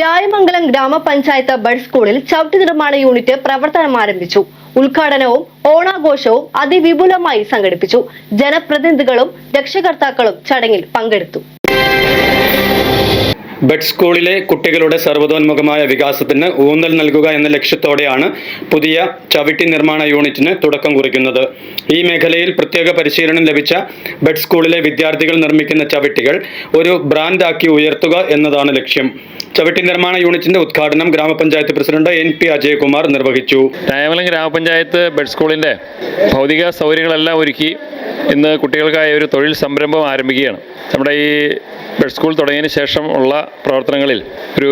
രായമംഗലം ഗ്രാമപഞ്ചായത്ത് ബഡ് സ്കൂളിൽ ചവിട്ടി നിർമ്മാണ യൂണിറ്റ് പ്രവർത്തനം ആരംഭിച്ചു. ഉദ്ഘാടനവും ഓണാഘോഷവും അതിവിപുലമായി സംഘടിപ്പിച്ചു. ജനപ്രതിനിധികളും രക്ഷകർത്താക്കളും ചടങ്ങിൽ പങ്കെടുത്തു. ബെഡ് സ്കൂളിലെ കുട്ടികളുടെ സർവതോന്മുഖമായ വികാസത്തിന് ഊന്നൽ നൽകുക എന്ന ലക്ഷ്യത്തോടെയാണ് പുതിയ ചവിട്ടി നിർമ്മാണ യൂണിറ്റിന് തുടക്കം കുറിക്കുന്നത്. ഈ മേഖലയിൽ പ്രത്യേക പരിശീലനം ലഭിച്ച ബെഡ് സ്കൂളിലെ വിദ്യാർത്ഥികൾ നിർമ്മിക്കുന്ന ചവിട്ടികൾ ഒരു ബ്രാൻഡാക്കി ഉയർത്തുക എന്നതാണ് ലക്ഷ്യം. ചവിട്ടി നിർമ്മാണ യൂണിറ്റിന്റെ ഉദ്ഘാടനം ഗ്രാമപഞ്ചായത്ത് പ്രസിഡന്റ് എൻ പി അജയകുമാർ നിർവഹിച്ചു. രായമംഗലം ഗ്രാമപഞ്ചായത്ത് ബെഡ് സ്കൂളിന്റെ ഭൗതിക സൗകര്യങ്ങളെല്ലാം ഒരുക്കി ഇന്ന് കുട്ടികൾക്കായി ഒരു തൊഴിൽ സംരംഭം ആരംഭിക്കുകയാണ്. നമ്മുടെ ഈ ബെഡ് സ്കൂൾ തുടങ്ങിയതിന് ശേഷം ഉള്ള പ്രവർത്തനങ്ങളിൽ ഒരു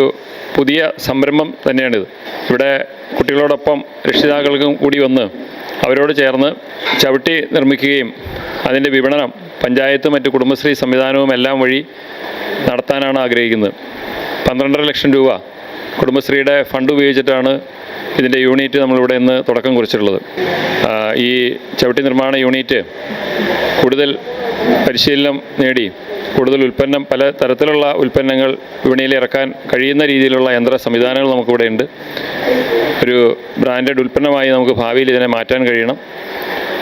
പുതിയ സംരംഭം തന്നെയാണിത്. ഇവിടെ കുട്ടികളോടൊപ്പം രക്ഷിതാക്കൾക്കും കൂടി വന്ന് അവരോട് ചേർന്ന് ചവിട്ടി നിർമ്മിക്കുകയും അതിന്റെ വിപണനം പഞ്ചായത്ത് മറ്റ് കുടുംബശ്രീ സംവിധാനവും എല്ലാം വഴി നടത്താനാണ് ആഗ്രഹിക്കുന്നത്. പന്ത്രണ്ടര ലക്ഷം രൂപ കുടുംബശ്രീയുടെ ഫണ്ട് ഉപയോഗിച്ചിട്ടാണ് ഇതിന്റെ യൂണിറ്റ് നമ്മളിവിടെ ഇന്ന് തുടക്കം കുറിച്ചിട്ടുള്ളത്. ഈ ചവിട്ടി നിർമ്മാണ യൂണിറ്റ് കൂടുതൽ പരിശീലനം നേടി കൂടുതൽ ഉൽപ്പന്നം പല തരത്തിലുള്ള ഉൽപ്പന്നങ്ങൾ വിപണിയിൽ ഇറക്കാൻ കഴിയുന്ന രീതിയിലുള്ള യന്ത്ര സംവിധാനങ്ങൾ നമുക്കിവിടെ ഉണ്ട്. ഒരു ബ്രാൻഡഡ് ഉൽപ്പന്നമായി നമുക്ക് ഭാവിയിൽ ഇതിനെ മാറ്റാൻ കഴിയണം.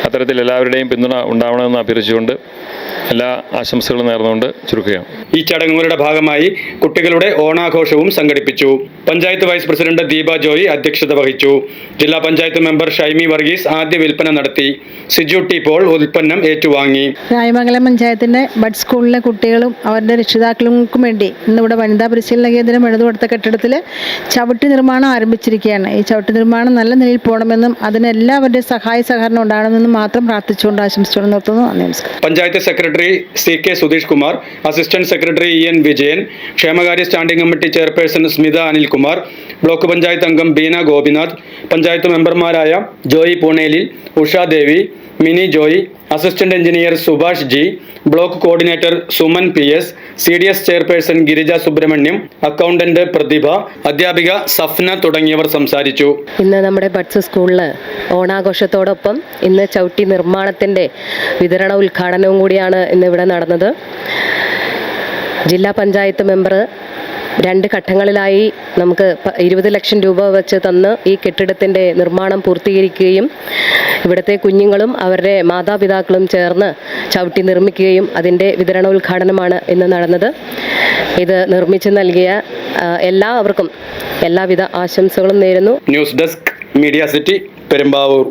അത്തരത്തിൽ എല്ലാവരുടെയും പിന്തുണ ഉണ്ടാവണമെന്ന് അഭ്യർത്ഥിച്ചുകൊണ്ട് എല്ലാ ആശംസകളും നേർന്നുകൊണ്ട് ചുരുക്കുകയാണ്. ഈ ചടങ്ങുകളുടെ ഭാഗമായി കുട്ടികളുടെ ഓണാഘോഷവും സംഘടിപ്പിച്ചു. പഞ്ചായത്ത് വൈസ് പ്രസിഡന്റ് ദീപ ജോയി അധ്യക്ഷത വഹിച്ചു. ജില്ലാ പഞ്ചായത്ത് മെമ്പർ ഷൈമി വർഗീസ് ആദ്യ വിൽപ്പന നടത്തി. സിജു ടി പോൾ ഉൽപ്പന്നം ഏറ്റുവാങ്ങി. രായമംഗലം പഞ്ചായത്തിന്റെ ബഡ് സ്കൂളിലെ കുട്ടികളും അവരുടെ രക്ഷിതാക്കൾക്കും വേണ്ടി ഇന്നിവിടെ വനിതാ പരിശീലന കേന്ദ്രം എഴുതുകൊടുത്ത കെട്ടിടത്തിൽ ചവിട്ടി നിർമ്മാണം ആരംഭിച്ചിരിക്കുകയാണ്. ഈ ചവിട്ടി നിർമ്മാണം നല്ല നിലയിൽ പോകണമെന്നും അതിന് എല്ലാവരുടെയും സഹായ സഹകരണം ഉണ്ടാകണമെന്നും മാത്രം പ്രാർത്ഥിച്ചുകൊണ്ട് ആശംസിച്ചുകൊണ്ട് നിർത്തുന്നു. നന്ദി നമസ്കാരം. Panchayat secretary C K Sudheesh Kumar assistant secretary E N Vijayan ക്ഷേമകാര്യ standing committee chairperson Smitha Anilkumar block panchayat അംഗം ബീന ഗോപിനാഥ് പഞ്ചായത്ത് മെമ്പർമാരായ Joy പൂണേലിൽ Ushadevi Mini Joy assistant engineer Subhash G block coordinator Suman P S C D S chairperson Girija Subramaniam accountant Prathibha അധ്യാപിക സഫ്ന തുടങ്ങിയവർ സംസാരിച്ചു. ഇന്ന് നമ്മുടെ buds സ്കൂളിൽ ഓണാഘോഷത്തോടൊപ്പം ഇന്ന് ചവിട്ടി നിർമ്മാണത്തിന്റെ വിതരണ ഉദ്ഘാടനവും കൂടിയാണ് ഇന്ന് ഇവിടെ നടന്നത്. ജില്ലാ പഞ്ചായത്ത് മെമ്പർ രണ്ട് ഘട്ടങ്ങളിലായി നമുക്ക് ഇരുപത് ലക്ഷം രൂപ വെച്ച് തന്ന് ഈ കെട്ടിടത്തിന്റെ നിർമ്മാണം പൂർത്തീകരിക്കുകയും ഇവിടുത്തെ കുഞ്ഞുങ്ങളും അവരുടെ മാതാപിതാക്കളും ചേർന്ന് ചവിട്ടി നിർമ്മിക്കുകയും അതിന്റെ വിതരണ ഉദ്ഘാടനമാണ് ഇന്ന് നടന്നത്. ഇത് നിർമ്മിച്ചു നൽകിയ എല്ലാവർക്കും എല്ലാവിധ ആശംസകളും നേരുന്നു. News desk media city Perumbavoor.